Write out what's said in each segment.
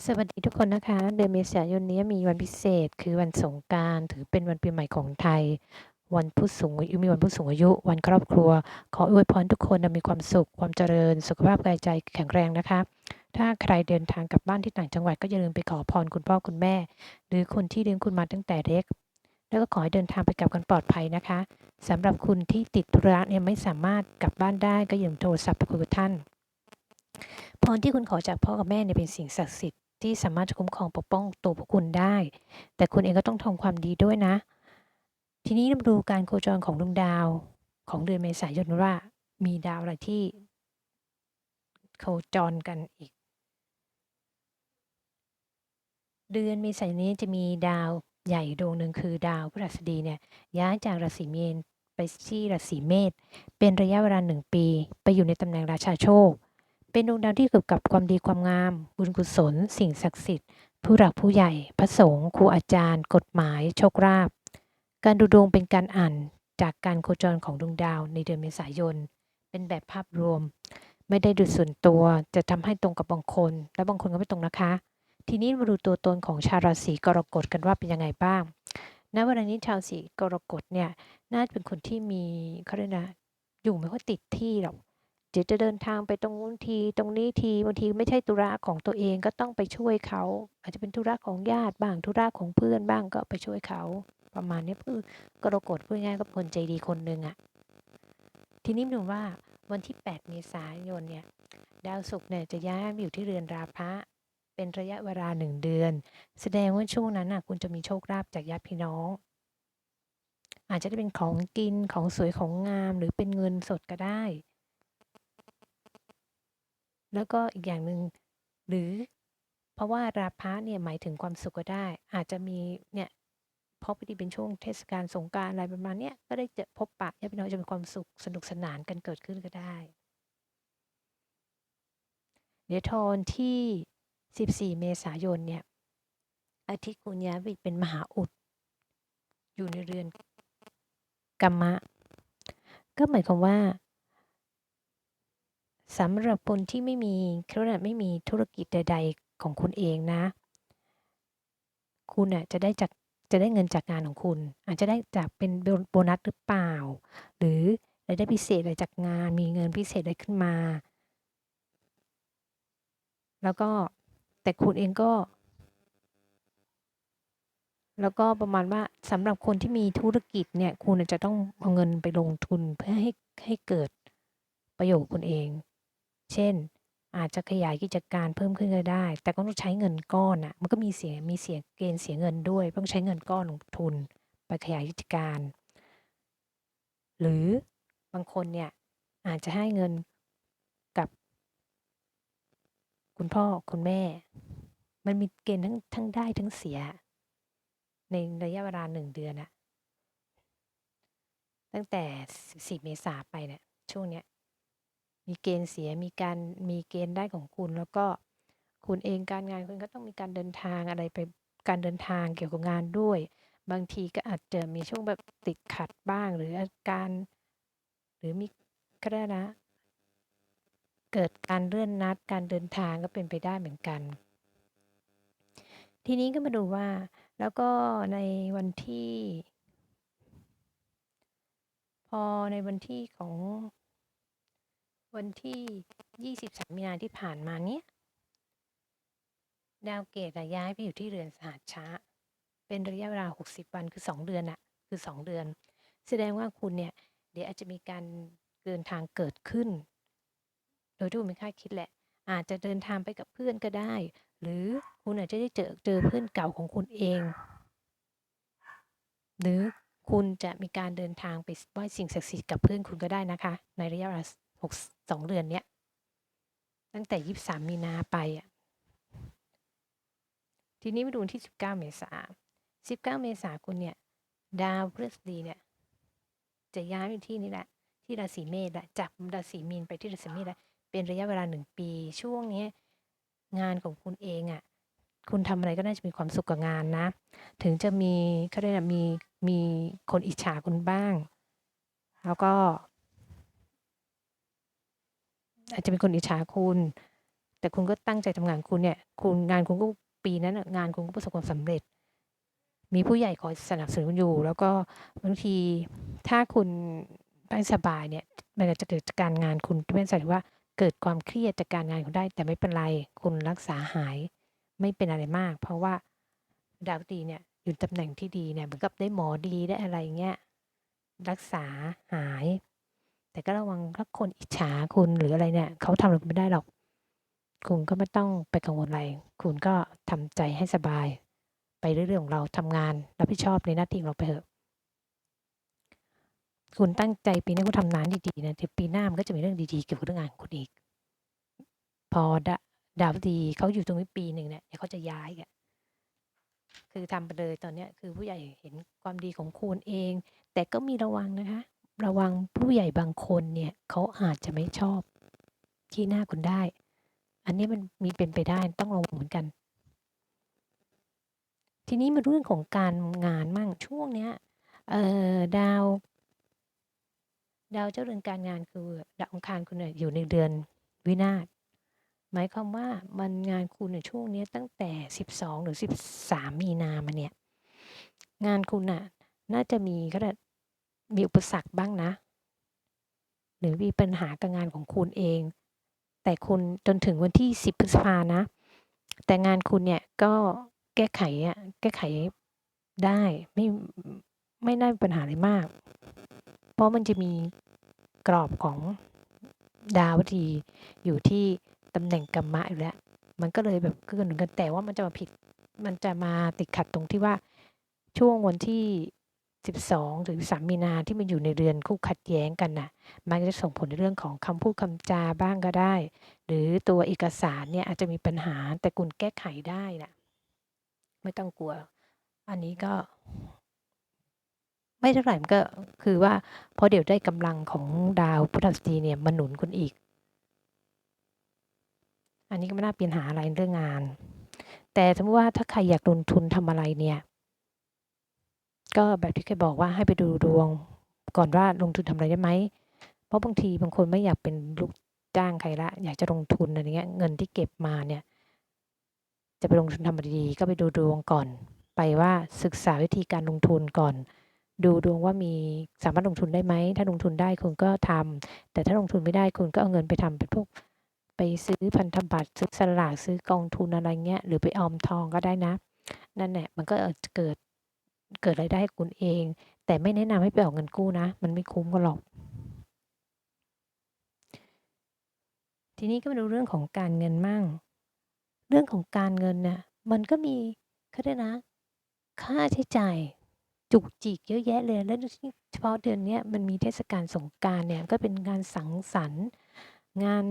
สวัสดีทุกคนนะคะ เดือนเมษายนนี้มีวันพิเศษคือวันสงกานต์ถือเป็นวันปีใหม่ของไทย วันผู้สูงอายุมีวันผู้สูงอายุ วันครอบครัว ขออวยพรทุกคนมีความสุข ความเจริญ สุขภาพกายใจแข็งแรงนะคะ ถ้าใครเดินทางกลับบ้านที่ต่างจังหวัดก็อย่าลืมไปขอพรคุณพ่อคุณแม่ หรือคนที่เลี้ยงคุณมาตั้งแต่เล็ก แล้วก็ขอให้เดินทางไปกลับกันปลอดภัยนะคะสำหรับคุณที่ติดธุระเนี่ยไม่สามารถกลับบ้านได้ก็อย่าลืมโทรศัพท์ไปคุยกับท่าน พรที่คุณขอจากพ่อกับแม่เนี่ยเป็นสิ่งศักดิ์สิทธิ์ที่สามารถจะคุ้มครองปกป้องตัวพวกคุณได้ แต่คุณเองก็ต้องทำความดีด้วยนะ ทีนี้มาดูการโคจรของดวงดาวของเดือนเมษายนว่า มีดาวอะไรที่โคจรกันอีก เดือนเมษายนนี้จะมีดาวใหญ่ดวงหนึ่งคือดาวพฤหัสบดีเนี่ยย้ายจากราศีเมษไปที่ราศีเมษเป็นระยะเวลาหนึ่งปี ไปอยู่ในตำแหน่งราชาโชค เป็นดวงดาวที่เกี่ยวกับความดีความงาม บุญกุศล สิ่งศักดิ์สิทธิ์ ผู้หลักผู้ใหญ่ พระสงฆ์ครูอาจารย์ กฎหมาย โชคลาภการดูดวงเป็นการอ่านจากการโคจรของดวงดาวในเดือนเมษายน เป็นแบบภาพรวม ไม่ได้ดูส่วนตัวจะทำให้ตรงกับบางคน และบางคนก็ไม่ตรงนะคะ ทีนี้มาดูตัวตนของชาวราศีกรกฎกันว่าเป็นยังไงบ้างณเวลานี้ชาวราศีกรกฎเนี่ยน่าจะเป็นคนที่มีเขาเรียกนะอยู่ไม่ค่อยติดที่หรอก เดี๋ยวจะเดินทางไปตรงนู้นทีตรงนี้ทีบางทีไม่ใช่ธุระของตัวเองก็ต้องไปช่วยเขา อาจจะเป็นธุระของญาติบ้างธุระของเพื่อนบ้างก็ไปช่วยเขา ประมาณนี้คือกรกฎพูดง่ายก็คนใจดีคนหนึ่งอะทีนี้มาดูว่าวันที่ 8 เมษายนเนี่ยดาวศุกร์เนี่ยจะย้ายมาอยู่ที่เรือนราพะเป็นระยะเวลาหนึ่งเดือน แสดงว่าช่วงนั้นน่ะคุณจะมีโชคลาภจากญาติพี่น้อง อาจจะได้เป็นของกินของสวยของงามหรือเป็นเงินสดก็ได้ แล้วก็อีกอย่างหนึ่ง หรือ เพราะว่าราพะเนี่ยหมายถึงความสุขก็ได้ อาจจะมีเนี่ยเพราะพอดีเป็นช่วงเทศกาลสงกรานต์อะไรประมาณเนี้ย ก็ได้เจอพบปะญาติพี่น้องจะมีความสุขสนุกสนานกันเกิดขึ้นก็ได้ เดี๋ยวทอนที่ 14 เมษายนเนี่ยอาทิตย์คุณย้ายไปเป็นมหาอุด อยู่ในเรือนกัมมะ ก็หมายความว่า สำหรับคนที่ไม่มีเขาเรียกอะไม่มีธุรกิจใด ๆ ของคุณเองนะ คุณน่ะจะได้จากจะได้เงินจากงานของคุณ อาจจะได้จากเป็นโบนัสหรือเปล่า หรือรายได้พิเศษอะไรจากงาน มีเงินพิเศษอะไรขึ้นมา แล้วก็แต่คุณเองก็ แล้วก็ประมาณว่าสำหรับคนที่มีธุรกิจเนี่ย คุณจะต้องเอาเงินไปลงทุนเพื่อให้ให้เกิดประโยชน์คุณเอง เช่น อาจจะขยายกิจการเพิ่มขึ้นก็ได้ แต่ก็ต้องใช้เงินก้อนน่ะมันก็มีเสียมีเสียเกณฑ์เสียเงินด้วยต้องใช้เงินก้อนลงทุน ไปขยายกิจการ หรือบางคนเนี่ยอาจจะให้เงินกับ คุณพ่อคุณแม่ มันมีเกณฑ์ทั้งทั้งได้ทั้งเสีย ในระยะเวลาหนึ่งเดือนอะตั้งแต่ 14 เมษาไปเนี่ยช่วงเนี้ย มีเกณฑ์เสียมีการมีเกณฑ์ได้ของคุณ แล้วก็คุณเองการงานคุณก็ต้องมีการเดินทางอะไรไปการเดินทางเกี่ยวกับงานด้วย บางทีก็อาจจะมีช่วงแบบติดขัดบ้างหรืออาการ หรือมีก็ได้นะ เกิดการเลื่อนนัดการเดินทางก็เป็นไปได้เหมือนกัน ทีนี้ก็มาดูว่า แล้วก็ในวันที่ พอในวันที่ของ วันที่ 23 มีนาที่ผ่านมาเนี้ยดาวเกตอะย้ายไปอยู่ที่เรือนสหัสช้าเป็นระยะเวลา 60 วันคือ 2 เดือนอะคือ 2 เดือน แสดงว่าคุณเนี่ย เดี๋ยวอาจจะมีการเดินทางเกิดขึ้น โดยที่คุณไม่คาดคิดแหละ อาจจะเดินทางไปกับเพื่อนก็ได้ หรือคุณอาจจะได้เจอเจอเพื่อนเก่าของคุณเอง หรือคุณจะมีการเดินทางไปไหว้สิ่งศักดิ์สิทธิ์กับเพื่อนคุณก็ได้นะคะ ในระยะเวลา หกสองเดือนเนี้ยตั้งแต่23มีนาไปอะทีนี้มาดูที่19เก้าเมษา19เก้าเมษาคุณเนี่ย ดาวพฤหัสดีเนี่ย จะย้ายไปที่นี่แหละ ที่ราศีเมษแหละจากราศีมีนไปที่ราศีเมษแหละเป็นระยะเวลาหนึ่งปี ช่วงนี้งานของคุณเองอะ คุณทำอะไรก็น่าจะมีความสุขกับงานนะ ถึงจะมีเขาเรียกอะมีมีคนอิจฉาคุณบ้าง แล้วก็ อาจจะเป็นคนอิจฉาคุณ แต่คุณก็ตั้งใจทำงานคุณเนี่ย คุณงานคุณก็ปีนั้นน่ะงานคุณก็ประสบความสำเร็จ มีผู้ใหญ่คอยสนับสนุนอยู่ แล้วก็บางทีถ้าคุณไม่สบายเนี่ยมันอาจจะเกิดจากการงานคุณไม่ใช่ว่าเกิดความเครียดจากการงานคุณได้ แต่ไม่เป็นไร คุณรักษาหายไม่เป็นอะไรมาก เพราะว่าดาวพฤหัสบดีเนี่ยอยู่ตำแหน่งที่ดีเนี่ยเหมือนกับได้หมอดีได้อะไรเงี้ยรักษาหาย แต่ก็ระวังถ้าคนอิจฉาคุณหรืออะไรเนี่ยเขาทำอะไรคุณไม่ได้หรอก คุณก็ไม่ต้องไปกังวลอะไร คุณก็ทำใจให้สบาย ไปเรื่องของเราทำงานรับผิดชอบในหน้าที่ของเราไปเถอะ คุณตั้งใจปีนี้คุณทำงานดีๆนะเดี๋ยวปีหน้ามันก็จะมีเรื่องดีๆเกี่ยวกับเรื่องงานของคุณอีก พอดาดาวดีเขาอยู่ตรงนี้ปีหนึ่งเนี่ยเดี๋ยวเขาจะย้ายอะคือทำไปเลยตอนเนี้ยคือผู้ใหญ่เห็นความดีของคุณเอง แต่ก็มีระวังนะคะ ระวังผู้ใหญ่บางคนเนี่ยเขาอาจจะไม่ชอบที่หน้าคุณได้ อันนี้มันมีเป็นไปได้ต้องระวังเหมือนกัน ทีนี้มาเรื่องของการงานมั่งช่วงเนี้ยเอ่อดาว ดาวเจ้าเรือนการงานคือดาวองคารคุณอยู่ในเดือนวินาศหมายความว่ามันงานคุณในช่วงเนี้ยตั้งแต่ 12 หรือ 13 มีนามาเนี่ย งานคุณน่ะ น่าจะมีก็ได้ มีอุปสรรคบ้างนะ หรือมีปัญหากับงานของคุณเอง แต่คุณจนถึงวันที่ 10 พฤษภานะ แต่งานคุณเนี่ยก็แก้ไขอะแก้ไขได้ไม่ไม่ได้ปัญหาอะไรมาก เพราะมันจะมีกรอบของดาวฤหัสบดีอยู่ที่ตำแหน่งกรรมะอยู่แล้ว มันก็เลยแบบเกื้อหนุนกันแต่ว่ามันจะมาผิด มันจะมาติดขัดตรงที่ว่าช่วงวันที่ 12ถึง3มีนาที่มันอยู่ในเรือนคู่ขัดแย้งกันน่ะ มันจะส่งผลในเรื่องของคำพูดคำจาบ้างก็ได้ หรือตัวเอกสารเนี่ยอาจจะมีปัญหาแต่คุณแก้ไขได้นะไม่ต้องกลัว อันนี้ก็ ไม่เท่าไหร่มันก็คือว่าเพราะเดี๋ยวได้กำลังของดาวพฤหัสบดีเนี่ยมาหนุนคุณอีก อันนี้ก็ไม่น่าเป็นหาอะไรเรื่องงาน แต่สมมติว่าถ้าใครอยากลงทุนทำอะไรเนี่ย ก็แบบที่เคยบอกว่าให้ไปดูดวงก่อนว่าลงทุนทำอะไรได้ไหม เพราะบางทีบางคนไม่อยากเป็นลูกจ้างใครละ อยากจะลงทุนอะไรเงี้ย เงินที่เก็บมาเนี่ย จะไปลงทุนทำอะไรดี ก็ไปดูดวงก่อน ไปว่าศึกษาวิธีการลงทุนก่อน ดูดวงว่ามีสามารถลงทุนได้ไหม ถ้าลงทุนได้คุณก็ทำแต่ถ้าลงทุนไม่ได้คุณก็เอาเงินไปทำเป็นพวก ไปซื้อพันธบัตรซื้อสลากซื้อกองทุนอะไรเงี้ย หรือไปออมทองก็ได้นะ นั่นแหละมันก็เกิด เกิดรายได้คุณเอง แต่ไม่แนะนำให้ไปออกเงินกู้นะ มันไม่คุ้มกันหรอก ทีนี้ก็มาดูเรื่องของการเงินมั่ง เรื่องของการเงินเนี่ยมันก็มีเขาเรียกนะ ค่าใช้จ่ายจุกจิกเยอะแยะเลย แล้วเฉพาะเดือนนี้มันมีเทศกาลสงกานต์เนี่ยก็เป็นงานสังสรรค์งาน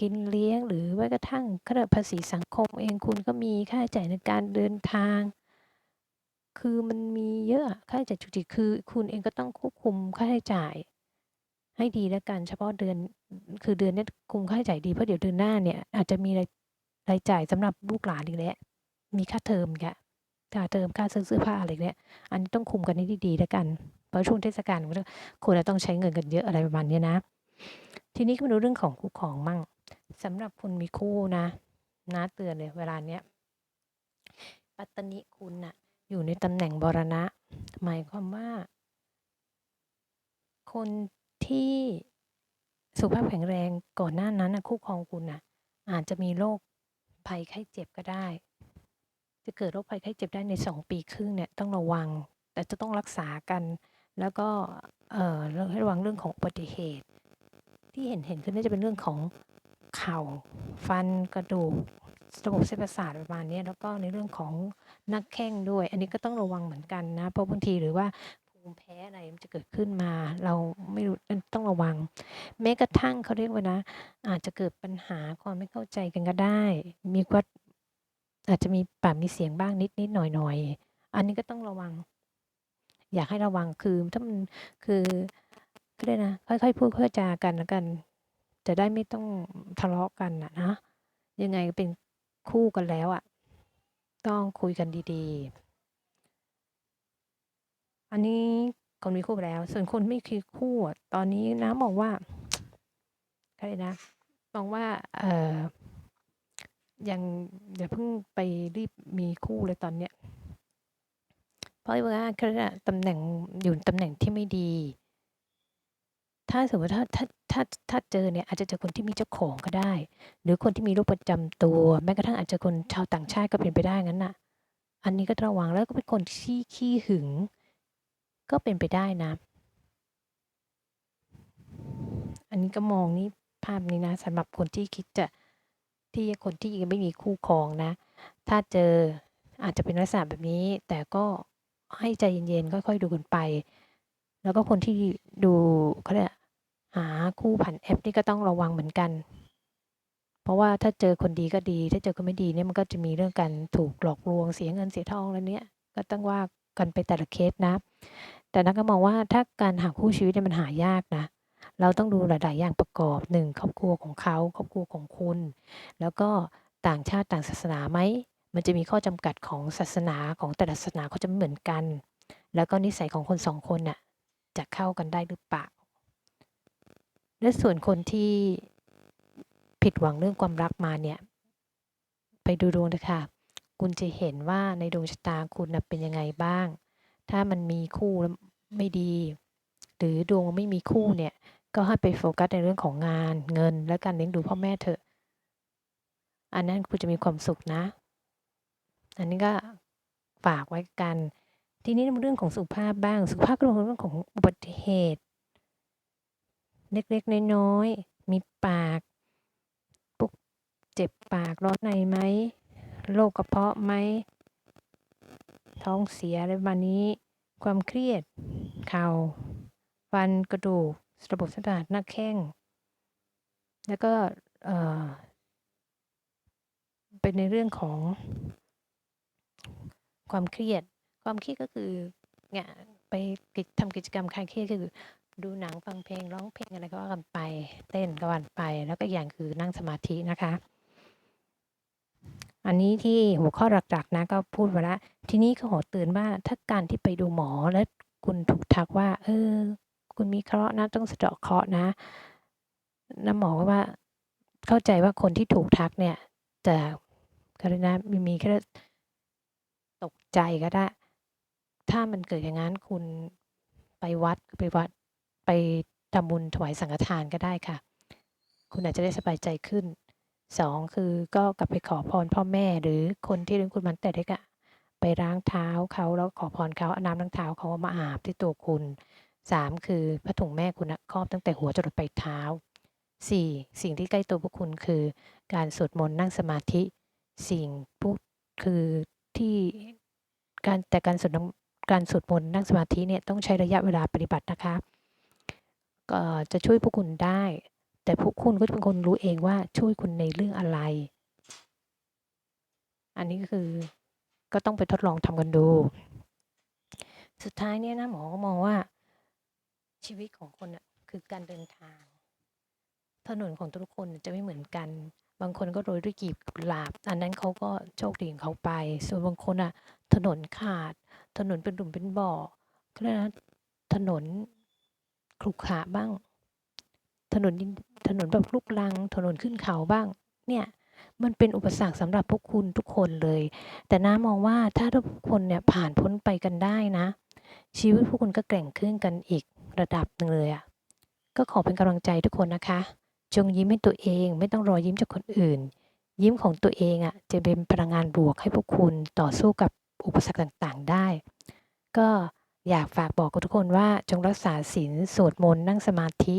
กินเลี้ยงหรือแม้กระทั่งค่าภาษีสังคมเองคุณก็มีค่าใช้จ่ายในการเดินทาง คือมันมีเยอะอะ ค่าใช้จ่ายจุกจิกคือคุณเองก็ต้องควบคุมค่าใช้จ่าย ให้ดีแล้วกัน เฉพาะเดือน คือเดือนเนี้ย คุมค่าใช้จ่ายดี เพราะเดี๋ยวเดือนหน้าเนี่ย อาจจะมีราย รายจ่ายสำหรับลูกหลานอีกแล้ว มีค่าเทอมอีกอะค่าเทอม ค่าซื้อเสื้อผ้าอะไรเนี่ยอันนี้ต้องคุมกันให้ดี ๆ แล้วกัน เพราะช่วงเทศกาล มันก็ควรจะต้องใช้เงินกันเยอะ อะไรประมาณเนี้ยนะ ทีนี้ก็มาดูเรื่องของคู่ครองมั่ง สำหรับคนมีคู่นะนะเตือนเลย เวลาเนี้ย ปัตตนิคุณน่ะ อยู่ในตำแหน่งบรณะ หมายความว่า คนที่สุขภาพแข็งแรงก่อนหน้านั้นคู่ครองคุณน่ะ อาจจะมีโรคภัยไข้เจ็บก็ได้ จะเกิดโรคภัยไข้เจ็บได้ในสองปีครึ่งเนี่ยต้องระวัง แต่จะต้องรักษากัน แล้วก็เอ่อให้ระวังเรื่องของอุบัติเหตุ ที่เห็นเห็นคือน่าจะเป็นเรื่องของเข่า ฟันกระดูก ระบบเส้นประสาทประมาณนี้แล้วก็ในเรื่องของนักแข้งด้วย อันนี้ก็ต้องระวังเหมือนกันนะ เพราะบางทีหรือว่าภูมิแพ้อะไรมันจะเกิดขึ้นมา เราไม่รู้ต้องระวัง แม้กระทั่งเขาเรียกว่านะ อาจจะเกิดปัญหาความไม่เข้าใจกันก็ได้ มีว่าอาจจะมีปากมีเสียงบ้างนิดนิดหน่อยหน่อยอันนี้ก็ต้องระวัง อยากให้ระวังคือถ้ามันคือก็ได้นะค่อยๆพูดค่อยจากันแล้วกัน จะได้ไม่ต้องทะเลาะกันนะนะยังไงเป็น คู่กันแล้วอะ่ะ ต้องคุยกันดีๆ อันนี้คนมีคู่แล้ว ส่วนคนไม่คีคู่อะตอนนี้นะมองว่าใครนะมองว่าเออยังอย่าเพิ่งไปรีบมีคู่เลยตอนเนี้ยเพราะว่าเขาเรียกว่าตำแหน่งอยู่ตำแหน่งที่ไม่ดี ถ้าสมมติถ้าถ้าถ้าถ้าเจอเนี่ยอาจจะเจอคนที่มีเจ้าของก็ได้ หรือคนที่มีโรคประจำตัว แม้กระทั่งอาจจะคนชาวต่างชาติก็เป็นไปได้งั้นน่ะ อันนี้ก็ระวังแล้วก็เป็นคนที่ขี้หึง ก็เป็นไปได้นะ อันนี้ก็มองนี่ภาพนี้นะสำหรับคนที่คิดจะที่คนที่ยังไม่มีคู่ครองนะ ถ้าเจออาจจะเป็นลักษณะแบบนี้ แต่ก็ให้ใจเย็นๆค่อยๆดูกันไป แล้วก็คนที่ดูเขาเรียกหาคู่ผ่านแอปนี่ก็ต้องระวังเหมือนกัน เพราะว่าถ้าเจอคนดีก็ดี ถ้าเจอคนไม่ดีเนี่ยมันก็จะมีเรื่องการถูกหลอกลวงเสียเงินเสียทองแล้วเนี้ยก็ต้องว่ากันไปแต่ละเคสนะ แต่นักก็มองว่าถ้าการหาคู่ชีวิตเนี่ยมันหายากนะเราต้องดูหลาย ๆ อย่างประกอบหนึ่งครอบครัวของเขาครอบครัวของคุณ แล้วก็ต่างชาติต่างศาสนาไหมมันจะมีข้อจำกัดของศาสนาของแต่ละศาสนาเขาจะไม่เหมือนกัน แล้วก็นิสัยของคนสองคนน่ะ จะเข้ากันได้หรือเปล่า และส่วนคนที่ผิดหวังเรื่องความรักมาเนี่ย ไปดูดวงนะคะคุณจะเห็นว่าในดวงชะตาคุณเป็นยังไงบ้าง ถ้ามันมีคู่แล้วไม่ดี หรือดวงไม่มีคู่เนี่ย ก็ให้ไปโฟกัสในเรื่องของงานเงิน และการเลี้ยงดูพ่อแม่เถอะ อันนั้นคุณจะมีความสุขนะ อันนี้ก็ฝากไว้กัน ทีนี้เรื่องของสุขภาพบ้าง สุขภาพก็รวมเรื่องของอุบัติเหตุ เล็กๆน้อยๆมีปากปุ๊กเจ็บปากร้อนในไหมโรคกระเพาะไหมท้องเสียอะไรประมาณนี้ ความเครียด เข่าฟันกระดูกระบบประสาทหน้าแข้ง แล้วก็เป็นในเรื่องของความเครียด ความเครียดก็คือเนี่ยไปกิจทำกิจกรรมคลายเครียดคือ ดูหนังฟังเพลงร้องเพลงอะไรก็ว่ากันไป เต้นก็วันไป แล้วก็อย่างคือนั่งสมาธินะคะ อันนี้ที่หัวข้อหลักๆนะก็พูดไปแล้วทีนี้ก็ขอเตือนว่าถ้าการที่ไปดูหมอแล้วคุณถูกทักว่า เออ คุณมีเคราะห์นะต้องสะเดาะเคราะห์นะน้ำหมอก็ว่าเข้าใจว่าคนที่ถูกทักเนี่ย จะกรณามีมีแค่ตกใจก็ได้ ถ้ามันเกิดอย่างนั้นคุณไปวัดไปวัดไปทำบุญถวายสังฆทานก็ได้ค่ะ คุณอาจจะได้สบายใจขึ้นสองคือก็กลับไปขอพรพ่อแม่หรือคนที่เลี้ยงคุณมันแต่เด็กอะไปล้างเท้าเขาแล้วขอพรเขาเอาน้ำล้างเท้าเขามาอาบที่ตัวคุณสามคือพระถุงแม่คุณนะครอบตั้งแต่หัวจรดปลายเท้าสี่สิ่งที่ใกล้ตัวพวกคุณคือ การสวดมนต์นั่งสมาธิ สิ่งพวกคือที่การแต่การสวด การสวดมนต์นั่งสมาธิเนี่ยต้องใช้ระยะเวลาปฏิบัตินะคะก็จะช่วยพวกคุณได้ แต่พวกคุณก็จะเป็นคนรู้เองว่าช่วยคุณในเรื่องอะไร อันนี้ก็คือก็ต้องไปทดลองทำกันดู สุดท้ายเนี่ยนะหมอก็มองว่าชีวิตของคนอะคือการเดินทาง ถนนของทุกคนจะไม่เหมือนกัน บางคนก็โรยด้วยกีบกุหลาบ อันนั้นเขาก็โชคดีของเขาไป ส่วนบางคนอะถนนขาด ถนนเป็นหลุมเป็นบ่อก็เลยนะถนนขรุขระบ้าง ถนนถนนแบบลูกลัง ถนนขึ้นเขาบ้าง เนี่ยมันเป็นอุปสรรคสำหรับพวกคุณทุกคนเลย แต่น้ามองว่าถ้าทุกคนเนี่ยผ่านพ้นไปกันได้นะ ชีวิตพวกคุณก็แกร่งขึ้นกันอีกระดับหนึ่งเลยอะ่ะก็ขอเป็นกำลังใจทุกคนนะคะ จงยิ้มให้ตัวเองไม่ต้องรอยิ้มจากคนอื่น ยิ้มของตัวเองอะ่ะจะเป็นพลังงานบวกให้พวกคุณต่อสู้กับ อุปสรรคต่างๆได้ ก็อยากฝากบอกกับทุกคนว่าจงรักษาศีลสวดมนต์นั่งสมาธิ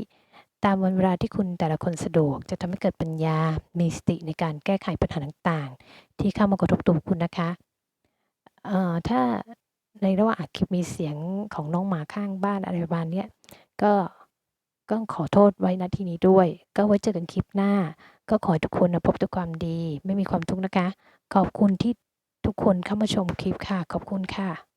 ตามวันเวลาที่คุณแต่ละคนสะดวก จะทำให้เกิดปัญญา มีสติในการแก้ไขปัญหาต่างๆ ที่เข้ามากระทบตัวคุณนะคะเอ่อถ้าในระหว่างอัดคลิปมีเสียงของน้องหมาข้างบ้านอะไรประมาณนี้ก็ก็ขอโทษไว้ณที่นี้ด้วย ก็ไว้เจอกันคลิปหน้า ก็ขอให้ทุกคนนะพบแต่ความดี ไม่มีความทุกข์นะคะ ขอบคุณที่ ทุกคนเข้ามาชมคลิปค่ะ ขอบคุณค่ะ